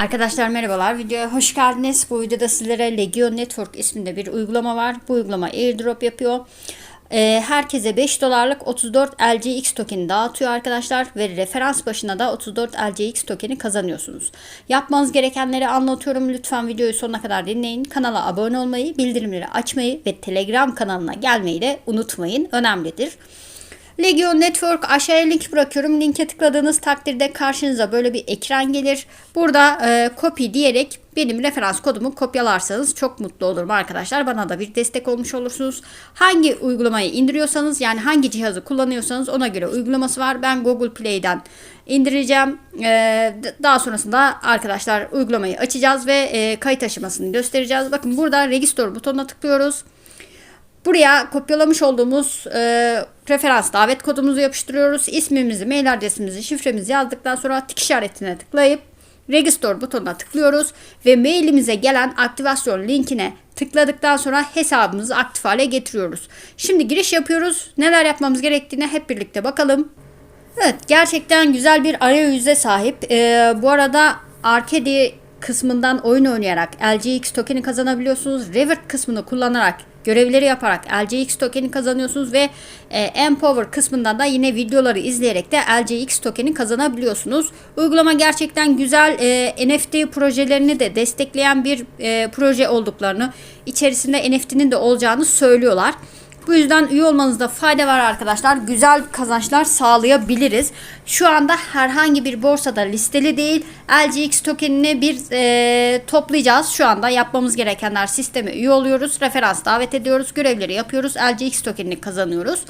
Arkadaşlar merhabalar. Videoya hoş geldiniz. Bu videoda sizlere Legion Network isminde bir uygulama var. Bu uygulama airdrop yapıyor. Ee, herkese 5 dolarlık 34 LGX tokeni dağıtıyor arkadaşlar ve referans başına da 34 LGX tokeni kazanıyorsunuz. Yapmanız gerekenleri anlatıyorum. Lütfen videoyu sonuna kadar dinleyin. Kanala abone olmayı, bildirimleri açmayı ve Telegram kanalına gelmeyi de unutmayın. Önemlidir. Legion Network aşağıya link bırakıyorum. Linke tıkladığınız takdirde karşınıza böyle bir ekran gelir. Burada e, copy diyerek benim referans kodumu kopyalarsanız çok mutlu olurum arkadaşlar. Bana da bir destek olmuş olursunuz. Hangi uygulamayı indiriyorsanız yani hangi cihazı kullanıyorsanız ona göre uygulaması var. Ben Google Play'den indireceğim. E, daha sonrasında arkadaşlar uygulamayı açacağız ve e, kayıt aşamasını göstereceğiz. Bakın burada register butonuna tıklıyoruz. Buraya kopyalamış olduğumuz e, referans davet kodumuzu yapıştırıyoruz. İsmimizi, mail adresimizi, şifremizi yazdıktan sonra tik işaretine tıklayıp Register butonuna tıklıyoruz ve mailimize gelen aktivasyon linkine tıkladıktan sonra hesabımızı aktif hale getiriyoruz. Şimdi giriş yapıyoruz. Neler yapmamız gerektiğine hep birlikte bakalım. Evet gerçekten güzel bir arayüze sahip. Ee, bu arada Arcade kısmından oyun oynayarak LGX tokeni kazanabiliyorsunuz. Revert kısmını kullanarak görevleri yaparak LGX tokeni kazanıyorsunuz ve e, Empower kısmından da yine videoları izleyerek de LGX tokeni kazanabiliyorsunuz. Uygulama gerçekten güzel e, NFT projelerini de destekleyen bir e, proje olduklarını, içerisinde NFT'nin de olacağını söylüyorlar. Bu yüzden üye olmanızda fayda var arkadaşlar. Güzel kazançlar sağlayabiliriz. Şu anda herhangi bir borsada listeli değil. LGX tokenini bir e, toplayacağız. Şu anda yapmamız gerekenler sisteme üye oluyoruz. Referans davet ediyoruz. Görevleri yapıyoruz. LGX tokenini kazanıyoruz.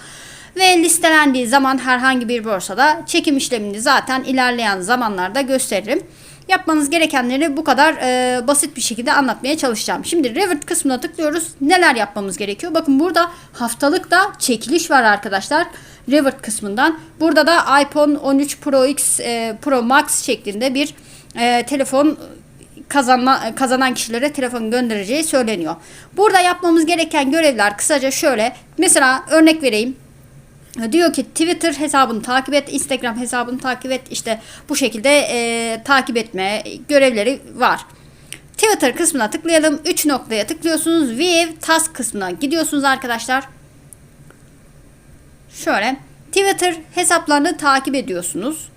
Ve listelendiği zaman herhangi bir borsada çekim işlemini zaten ilerleyen zamanlarda gösteririm. Yapmanız gerekenleri bu kadar e, basit bir şekilde anlatmaya çalışacağım. Şimdi Revert kısmına tıklıyoruz. Neler yapmamız gerekiyor? Bakın burada haftalık da çekiliş var arkadaşlar. Revert kısmından. Burada da iPhone 13 Pro X e, Pro Max şeklinde bir e, telefon kazanma, kazanan kişilere telefon göndereceği söyleniyor. Burada yapmamız gereken görevler kısaca şöyle. Mesela örnek vereyim. Diyor ki Twitter hesabını takip et, Instagram hesabını takip et. İşte bu şekilde e, takip etme görevleri var. Twitter kısmına tıklayalım. 3 noktaya tıklıyorsunuz. View Task kısmına gidiyorsunuz arkadaşlar. Şöyle Twitter hesaplarını takip ediyorsunuz.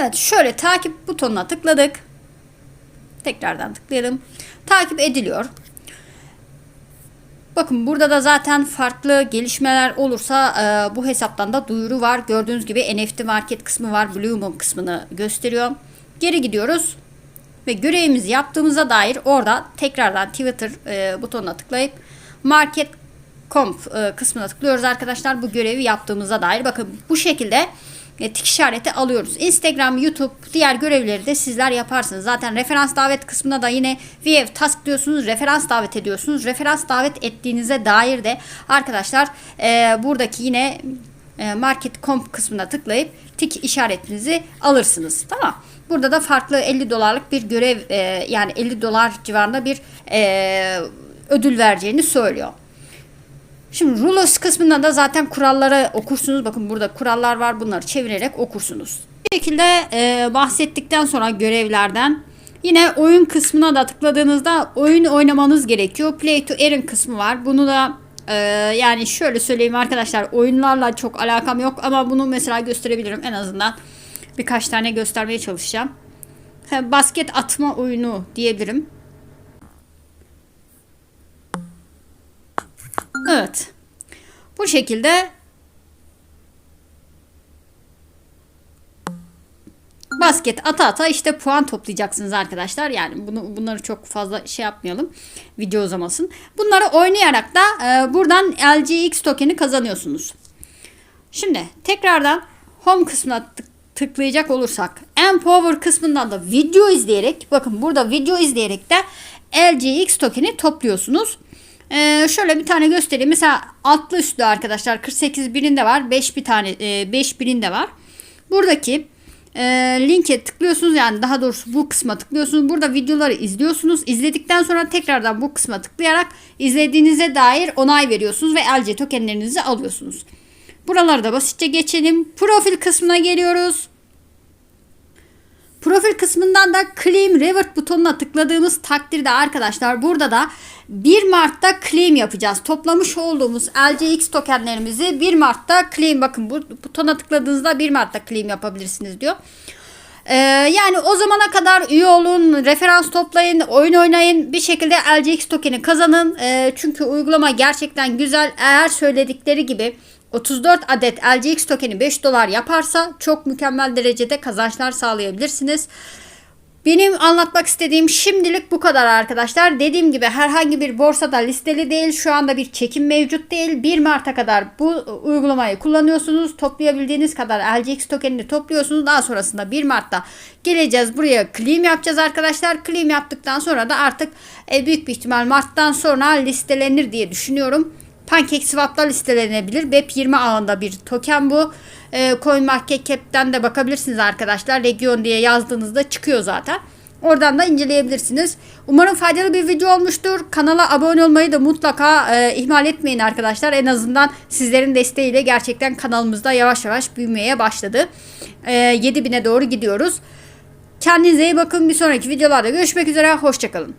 Evet şöyle takip butonuna tıkladık. Tekrardan tıklayalım. Takip ediliyor. Bakın burada da zaten farklı gelişmeler olursa e, bu hesaptan da duyuru var. Gördüğünüz gibi NFT market kısmı var. Blue Moon kısmını gösteriyor. Geri gidiyoruz. Ve görevimizi yaptığımıza dair orada tekrardan Twitter e, butonuna tıklayıp market comp e, kısmına tıklıyoruz arkadaşlar. Bu görevi yaptığımıza dair. Bakın bu şekilde tik işareti alıyoruz. Instagram, YouTube, diğer görevleri de sizler yaparsınız. Zaten referans davet kısmına da yine view task diyorsunuz. Referans davet ediyorsunuz. Referans davet ettiğinize dair de arkadaşlar e, buradaki yine e, market comp kısmına tıklayıp tik işaretinizi alırsınız. Tamam. Burada da farklı 50 dolarlık bir görev e, yani 50 dolar civarında bir e, ödül vereceğini söylüyor. Şimdi rulos kısmında da zaten kuralları okursunuz. Bakın burada kurallar var. Bunları çevirerek okursunuz. Bu şekilde e, bahsettikten sonra görevlerden yine oyun kısmına da tıkladığınızda oyun oynamanız gerekiyor. Play to earn kısmı var. Bunu da e, yani şöyle söyleyeyim arkadaşlar oyunlarla çok alakam yok ama bunu mesela gösterebilirim en azından. Birkaç tane göstermeye çalışacağım. Basket atma oyunu diyebilirim. Evet. Bu şekilde basket ata ata işte puan toplayacaksınız arkadaşlar. Yani bunu bunları çok fazla şey yapmayalım. Video uzamasın. Bunları oynayarak da e, buradan LGX tokeni kazanıyorsunuz. Şimdi tekrardan home kısmına tık tıklayacak olursak Empower kısmından da video izleyerek bakın burada video izleyerek de LGX tokeni topluyorsunuz. Ee, şöyle bir tane göstereyim. Mesela altlı üstlü arkadaşlar 48 birinde var. 5 bir tane e, 5 birinde var. Buradaki e, linke tıklıyorsunuz yani daha doğrusu bu kısma tıklıyorsunuz. Burada videoları izliyorsunuz. İzledikten sonra tekrardan bu kısma tıklayarak izlediğinize dair onay veriyorsunuz ve LC tokenlerinizi alıyorsunuz. Buraları da basitçe geçelim. Profil kısmına geliyoruz. Profil kısmından da Claim Revert butonuna tıkladığımız takdirde arkadaşlar burada da 1 Mart'ta claim yapacağız. Toplamış olduğumuz LCX tokenlerimizi 1 Mart'ta claim bakın bu butona tıkladığınızda 1 Mart'ta claim yapabilirsiniz diyor. Ee, yani o zamana kadar üye olun, referans toplayın, oyun oynayın. Bir şekilde LCX tokeni kazanın. Ee, çünkü uygulama gerçekten güzel. Eğer söyledikleri gibi 34 adet LCX tokeni 5 dolar yaparsa çok mükemmel derecede kazançlar sağlayabilirsiniz. Benim anlatmak istediğim şimdilik bu kadar arkadaşlar. Dediğim gibi herhangi bir borsada listeli değil. Şu anda bir çekim mevcut değil. 1 Mart'a kadar bu uygulamayı kullanıyorsunuz. Toplayabildiğiniz kadar LCX tokenini topluyorsunuz. Daha sonrasında 1 Mart'ta geleceğiz. Buraya claim yapacağız arkadaşlar. Claim yaptıktan sonra da artık e, büyük bir ihtimal Mart'tan sonra listelenir diye düşünüyorum. PancakeSwap'ta listelenebilir. Web20 ağında bir token bu. E, CoinMarketCap'ten de bakabilirsiniz arkadaşlar. Region diye yazdığınızda çıkıyor zaten. Oradan da inceleyebilirsiniz. Umarım faydalı bir video olmuştur. Kanala abone olmayı da mutlaka e, ihmal etmeyin arkadaşlar. En azından sizlerin desteğiyle gerçekten kanalımızda yavaş yavaş büyümeye başladı. E, 7000'e doğru gidiyoruz. Kendinize iyi bakın. Bir sonraki videolarda görüşmek üzere. Hoşçakalın.